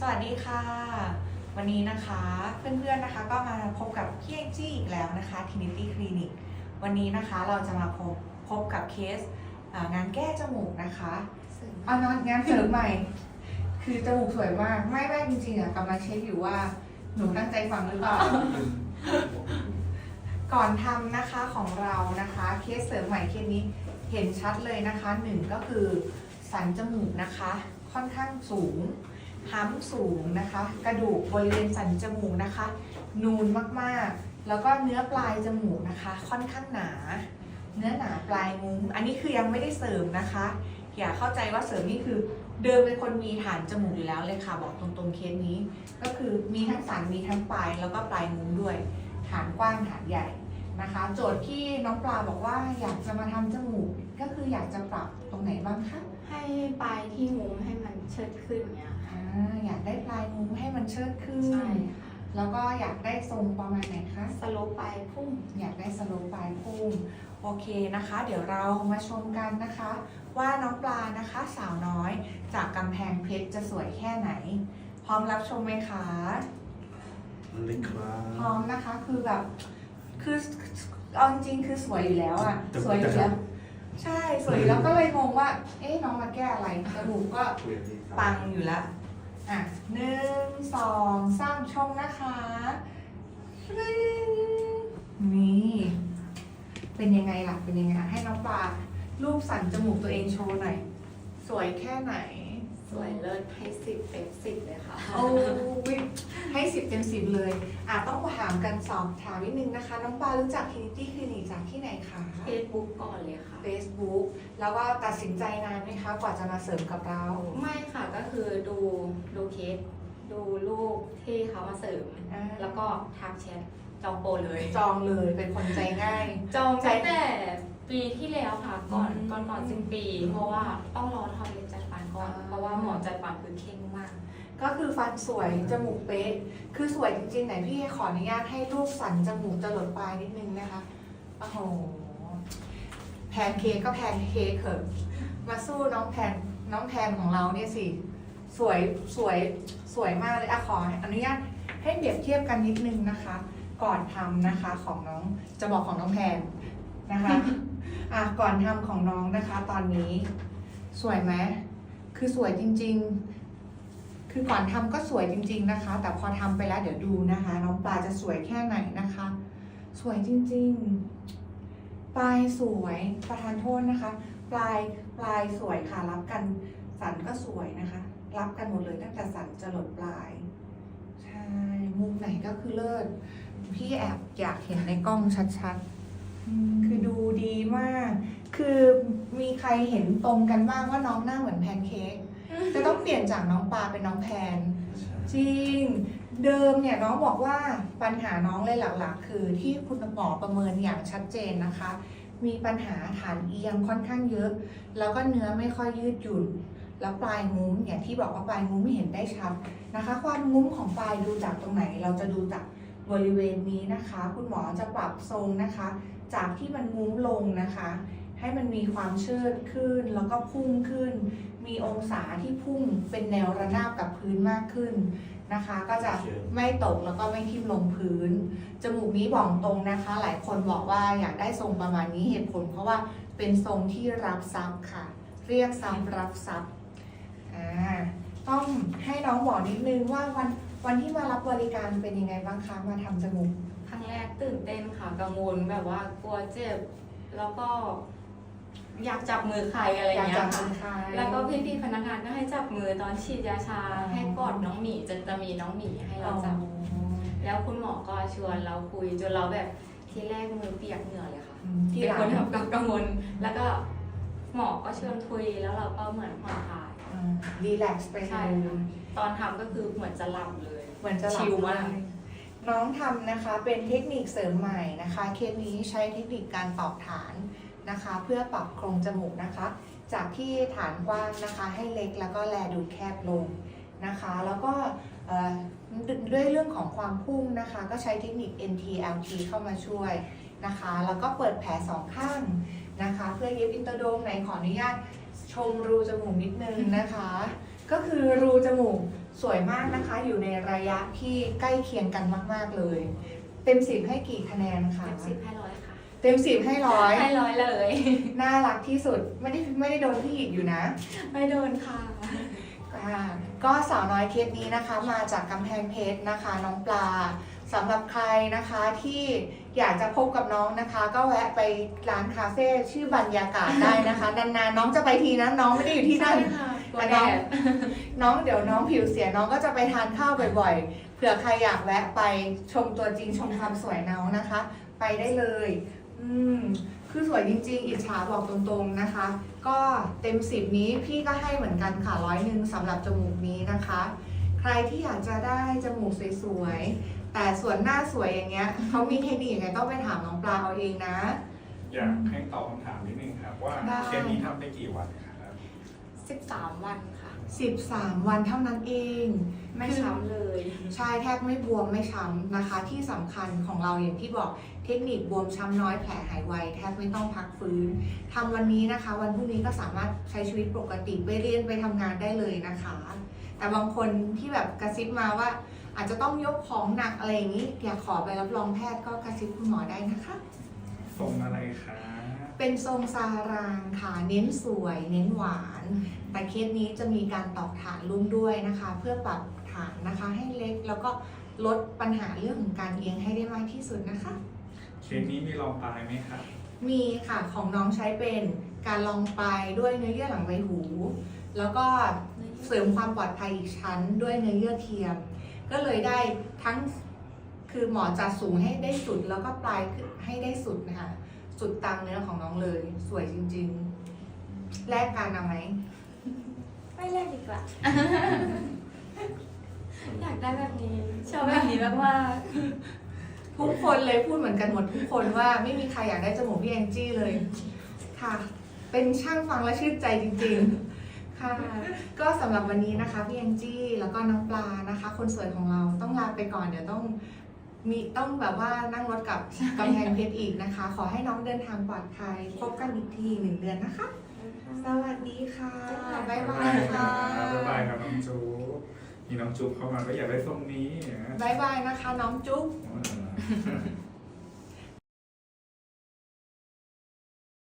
สวัสดีค่ะ วันนี้นะคะเพื่อนๆนะคะก็มาพบกับพี่แองจี้อีกแล้วนะคะ Trinity Clinic วันนี้นะคะเราจะมาพบพบกับเคสอ่างานแก้จมูกนะคะเอานอนงานเสริมใหม่ คือจมูกสวยมาก ไม่ไม่จริงๆอะกำลังเช็คอยู่ว่าหนูตั้งใจฟังหรือเปล่า ก่อนทำนะคะของเรานะคะ เคสเสริมใหม่เคสนี้เห็นชัดเลยนะคะหนึ่งก็คือสันจมูกนะคะ ค่อนข้างสูง ห้ำสูงนะคะ กระดูกบริเวณสันจมูกนะคะ นูนมากๆ แล้วก็เนื้อปลายจมูกนะคะ ค่อนข้างหนา เนื้อหนาปลายมุ้งอันนี้คือยังไม่ได้เสริมนะคะ อย่าเข้าใจว่าเสริมนี่คือเดิมเป็นคนมีฐานจมูกอยู่แล้วเลยค่ะ บอกตรงๆเคสนี้ ก็คือมีทั้งสันมีทั้งปลายแล้วก็ปลายมุ้งด้วย ฐานกว้างฐานใหญ่ นะคะ โจทย์ที่น้องปลาบอกว่าอยากจะมาทำจมูกก็คืออยากจะปรับตรงไหนบ้างคะให้ปลายที่มุ้งให้มันเชิดขึ้นเนี้ยค่ะอ่าอยากได้ปลายมุ้งให้มันเชิดขึ้น ใช่ค่ะแล้วก็อยากได้ทรงประมาณไหนคะ สโลปปลายพุ่ง อยากได้สโลปปลายพุ่งโอเคนะคะ เดี๋ยวเรามาชมกันนะคะ ว่าน้องปลานะคะสาวน้อยจากกำแพงเพชรจะสวยแค่ไหน พร้อมรับชมไหมคะ เลยครัพร้อบมนะคะคือแบบ คือเอาจริงๆคือสวยอยู่แล้วอะสวยอยู่แล้วใช่สวยอยู่แล้วก็เลยงงว่า เอ๊ะน้องมาแก้อะไรจมูกก็ปังอยู่แล้วอะหนึ่งสองสามชมนะคะปรึ้งนี่เป็นยังไงล่ะเป็นยังไงอะให้น้องปลารูปสันจมูกตัวเองโชว์หน่อย สวยแค่ไหนส วยเลิศให้สิบเต็มสิบเลยค่ะ โอ้ยให้สิบเต็มสิบเลยอะต้องถามกันสอบถามนิดนึงนะคะ น้องปลารู้จัก Trinity Clinic จากที่ไหนคะเฟซบุ๊กก่อนเลยค่ะ Facebook แล้วก็ตัดสินใจนานไหมคะ กว่าจะมาเสริมกับเรา ไม่ค่ะก็คือดูดูเคสดูรูปที่เขามาเสริม อ่า แล้วก็ทักแชทจองโปรเลย จองเลยเป็นคนใจง่าย จองตั้งแต่ ปีที่แล้วค่ะก่อนอืมก่อนก่อนสิ้นปี เพราะว่าต้องรอทำเล็บจัดฟันก่อนอ่าเพราะว่าหมอจัดฟันคือเข่งมาก ก็คือฟันสวยจมูกเป๊ะ คือสวยจริงๆไหนพี่ขออนุญาตให้รูปสันจมูกจะหลดปลายนิดนึงนะคะโอ้โหแพนเค้กก็แพนเค้กเถอะมาสู้น้องแพนน้องแพนของเราเนี่ยสิสวยสวยสวยมากเลยอะขออนุญาตให้เปรียบเทียบกันนิดนึงนะคะ ก่อนทำนะคะของน้องจะบอกของน้องแพน นะคะอะก่อนทำของน้องนะคะ ตอนนี้ สวยไหมคือสวยจริง ๆ คือก่อนทำก็สวยจริง ๆนะคะ แต่พอทำไปแล้วเดี๋ยวดูนะคะ น้องปลาจะสวยแค่ไหนนะคะ สวยจริง ๆ ปลายสวยประทานโทษนะคะ ปลายปลายสวยค่ะรับกันสันก็สวยนะคะ รับกันหมดเลยตั้งแต่สันจะหลดปลายใช่มุมไหนก็คือเลิศพี่แอบอยากเห็นในกล้องชัดๆ คือดูดีมาก คือมีใครเห็นตรงกันบ้างว่าน้องหน้าเหมือนแพนเค้กจะต้องเปลี่ยนจากน้องปลาเป็นน้องแพน จริง เดิมเนี่ยน้องบอกว่าปัญหาน้องเลยหลักๆ คือที่คุณหมอประเมินอย่างชัดเจนนะคะ มีปัญหาฐานเอียงค่อนข้างเยอะ แล้วก็เนื้อไม่ค่อยยืดหยุ่น แล้วปลายงุ้มอย่างที่บอกว่าปลายงุ้มเห็นได้ชัดนะคะ ความงุ้มของปลายดูจากตรงไหน เราจะดูจาก บริเวณนี้นะคะ คุณหมอจะปรับทรงนะคะ จากที่มันงุ้มลงนะคะ ให้มันมีความเชิดขึ้นแล้วก็พุ่งขึ้น มีองศาที่พุ่งเป็นแนวระนาบกับพื้นมากขึ้นนะคะ ก็จะไม่ตกแล้วก็ไม่ทิ่มลงพื้น จมูกนี้บอกตรงนะคะ หลายคนบอกว่าอยากได้ทรงประมาณนี้เหตุผล เพราะว่าเป็นทรงที่รับซับค่ะ เรียกซับรับซับอ่าต้องให้น้องบอกนิดนึงว่าวัน วันที่มารับบริการเป็นยังไงบ้างคะมาทำจมูกครั้งแรกตื่นเต้นค่ะกังวลแบบว่ากลัวเจ็บ แล้วก็ อยากจับมือใครอะไรอยากเงี้จัยบค่ะมือใคร แล้วก็พี่พี่ๆพนักงานก็ให้จับมือตอนฉีดยาชา อ๋อ ให้กอดน้องหมีจะจะมีน้องหมีให้เราจับ แล้วคุณหมอก็ชวนเราคุยจนเราแบบทีแรกมือเปียกเหงื่อเลยค่ะอืมที่เป็นหลัคนงแบบกังวลแล้วก็หมอก็ชวนคุยแล้วเราก็เหมือนผ่อนคลายรีแลกซ์ไปใช่เลยค่ะ ตอนทำก็คือเหมือนจะหลับเลย เหมือนจะหลับชิลมาก น้องทำนะคะเป็นเทคนิคเสริมใหม่นะคะ เคสนี้ใช้เทคนิคการตอกฐานนะคะ เพื่อปรับโครงจมูกนะคะ จากที่ฐานกว้างนะคะให้เล็กแล้วก็แลดูแคบลงนะคะ แล้วก็เอ่อด้วยเรื่องของความพุ่งนะคะ ก็ใช้เทคนิค NTLT เข้ามาช่วยนะคะ แล้วก็เปิดแผลสองข้างนะคะ เพื่อเย็บอินเตอร์โดมไหนขออนุญาตชมรูจมูกนิดนึงนะคะ ก็คือรูจมูก สวยมากนะคะ อยู่ในระยะที่ใกล้เคียงกันมาก ๆ เลย เต็มสิบให้กี่คะแนนคะ เต็มสิบให้ร้อยค่ะเต็มสิบให้ร้อยให้ร้อยเลย น่ารักที่สุดไม่ได้ไม่ได้โดนพี่หยิกอยู่นะ ไม่โดนค่ะอ่าก็สาวน้อยเคสนี้นะคะ มาจากกำแพงเพชรนะคะ น้องปลาสำหรับใครนะคะที่ อยากจะพบกับน้องนะคะ ก็แวะไปร้านคาเฟ่ชื่อบรรยากาศได้นะคะ นานๆน้องจะไปทีนะน้องไม่ได้อยู่ที่นั่นค่ะกลัวแต่แดน้องดน้องเดี๋ยวน้องผิวเสียน้องก็จะไปทานข้าวบ่อยๆเผื่อใครอยากแวะไปชมตัวจริงชมความสวยน้องนะคะ ไปได้เลย อืมคือสวยจริง ๆ อิจฉาบอกตรงๆนะคะ ก็เต็มสิบนี้พี่ก็ให้เหมือนกันค่ะร้อยหนึ่งสำหรับจมูกนี้นะคะ ใครที่อยากจะได้จมูกสวยๆ แต่ส่วนหน้าสวยอย่างเงี้ยเขามีเทคนิคยังไงต้องไปถามน้องปลาเอาเองนะ อยากให้ตอบคำถามนิดนึงครับ ว่าได้ เคสนี้ทำได้กี่วันครับสิบสามวันค่ะ 13 วันเท่านั้นเองไม่ช้ำเลย ใช่แทบไม่บวมไม่ช้ำนะคะ ที่สำคัญของเราอย่างที่บอกเทคนิคบวมช้ำน้อยแผลหายไวแทบไม่ต้องพักฟื้นทำวันนี้นะคะ วันพรุ่งนี้ก็สามารถใช้ชีวิตปกติไปเรียนไปทำงานได้เลยนะคะ แต่บางคนที่แบบกระซิบมาว่า อาจจะต้องยกของหนักอะไรอย่างนี้อยากขอไปรับรองแพทย์ก็กระซิบคุณหมอได้นะคะทรงอะไรคะ เป็นทรงซารางค่ะ เน้นสวย เน้นหวาน แต่เคสนี้จะมีการตอกฐานลุ่มด้วยนะคะ เพื่อปรับฐานนะคะให้เล็กแล้วก็ลดปัญหาเรื่องของการเอียงให้ได้มากที่สุดนะคะ เคสนี้มีรองปลายไหมครับมีค่ะของน้องใช้เป็น การลองปลายด้วยเนื้อเยื่อหลังใบหู แล้วก็เสริมความปลอดภัยอีกชั้นด้วยเนื้อเยื่อเทียม ก็เลยได้ทั้งคือหมอจัดสูงให้ได้สุดแล้วก็ปลายขึ้นให้ได้สุดนะคะสุดตามเนื้อของน้องเลย สวยจริง ๆ แลกกันเอาไหมไม่แรกดีกว่า อยากได้แบบนี้ชอบแบบนี้มากทุกคนเลยพูดเหมือนกันหมดทุกคนว่าไม่มีใครอยากได้จมูกพี่แองจี้เลย ค่ะ เป็นช่างฟังและชื่นใจจริงๆ ค่ะ ก็สำหรับวันนี้นะคะพี่แองจี้แล้วก็น้องปลานะคะ คนสวยของเราต้องลาไปก่อนเดี๋ยวต้องมีต้องแบบว่านั่งรถกลับกำแพงเพชรอีกนะคะ ขอให้น้องเดินทางปลอดภัยพบกันอีกทีหนึ่งเดือนนะคะๆสวัสดีค่ะบ๊ายบาบ๊ายบายค่ะบ๊ายบายครับน้องจุ๊บมีน้องจุ๊บเข้ามาก็อยากได้ทรงนี้นะบ๊ายบายนะคะ น้องจุ๊บอ่า